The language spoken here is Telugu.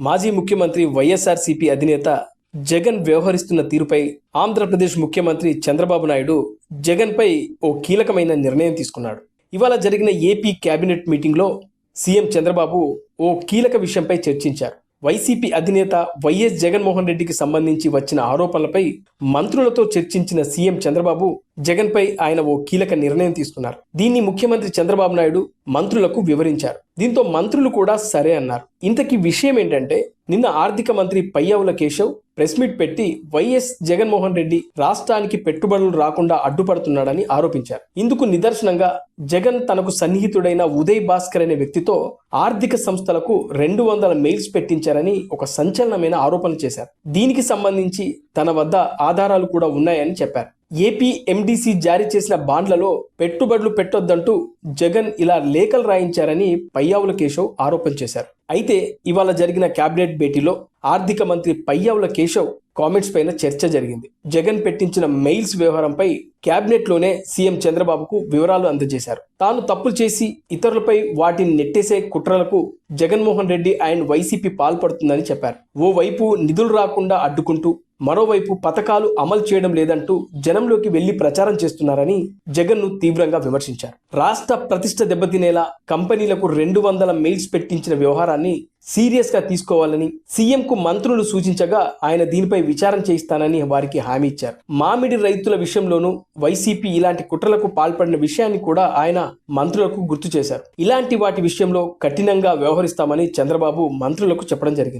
మాజీ ముఖ్యమంత్రి వైఎస్ఆర్సీపీ అధినేత జగన్ వ్యవహరిస్తున్న తీరుపై ఆంధ్రప్రదేశ్ ముఖ్యమంత్రి చంద్రబాబు నాయుడు జగన్పై ఓ కీలకమైన నిర్ణయం తీసుకున్నాడు. ఇవాళ జరిగిన ఏపీ కేబినెట్ మీటింగ్లో సీఎం చంద్రబాబు ఓ కీలక విషయంపై చర్చించారు. వైసీపీ అధినేత వైఎస్ జగన్మోహన్ రెడ్డికి సంబంధించి వచ్చిన ఆరోపణలపై మంత్రులతో చర్చించిన సీఎం చంద్రబాబు జగన్పై ఆయన ఓ కీలక నిర్ణయం తీసుకున్నారు. దీన్ని ముఖ్యమంత్రి చంద్రబాబు నాయుడు మంత్రులకు వివరించారు. దీంతో మంత్రులు కూడా సరే అన్నారు. ఇంతకీ విషయం ఏంటంటే నిన్న ఆర్థిక మంత్రి పయ్యావుల కేశవ్ ప్రెస్ మీట్ పెట్టి వైఎస్ జగన్మోహన్ రెడ్డి రాష్ట్రానికి పెట్టుబడులు రాకుండా అడ్డుపడుతున్నాడని ఆరోపించారు. ఇందుకు నిదర్శనంగా జగన్ తనకు సన్నిహితుడైన ఉదయ్ భాస్కర్ అనే వ్యక్తితో ఆర్థిక సంస్థలకు రెండు వందల మెయిల్స్ పెట్టించారని ఒక సంచలనమైన ఆరోపణలు చేశారు. దీనికి సంబంధించి తన వద్ద ఆధారాలు కూడా ఉన్నాయని చెప్పారు. ఏపీ ఎండిసి జారీ చేసిన బాండ్లలో పెట్టుబడులు పెట్టొద్దంటూ జగన్ ఇలా లేఖలు రాయించారని పయ్యావుల కేశవ్ ఆరోపణ చేశారు. అయితే ఇవాళ జరిగిన కేబినెట్ భేటీలో ఆర్థిక మంత్రి పయ్యావుల కేశవ్ కామెంట్స్ పైన చర్చ జరిగింది. జగన్ పెట్టించిన మెయిల్స్ వ్యవహారంపై కేబినెట్లోనే సీఎం చంద్రబాబుకు వివరాలు అందజేశారు. తాను తప్పులు చేసి ఇతరులపై వాటిని నెట్టేసే కుట్రలకు జగన్మోహన్ రెడ్డి అండ్ వైసీపీ పాల్పడుతుందని చెప్పారు. ఓవైపు నిధులు రాకుండా అడ్డుకుంటూ మరోవైపు పథకాలు అమలు చేయడం లేదంటూ జనంలోకి వెళ్ళి ప్రచారం చేస్తున్నారని జగన్ను తీవ్రంగా విమర్శించారు. రాష్ట్ర ప్రతిష్ట దెబ్బతినేలా కంపెనీలకు రెండు వందల మెయిల్స్ పెట్టించిన వ్యవహారాన్ని సీరియస్గా తీసుకోవాలని సీఎం కు మంత్రులు సూచించగా ఆయన దీనిపై విచారం చేయిస్తానని వారికి హామీ ఇచ్చారు. మామిడి రైతుల విషయంలోనూ వైసీపీ ఇలాంటి కుట్రలకు పాల్పడిన విషయాన్ని కూడా ఆయన మంత్రులకు గుర్తు చేశారు. ఇలాంటి వాటి విషయంలో కఠినంగా వ్యవహరిస్తామని చంద్రబాబు మంత్రులకు చెప్పడం జరిగింది.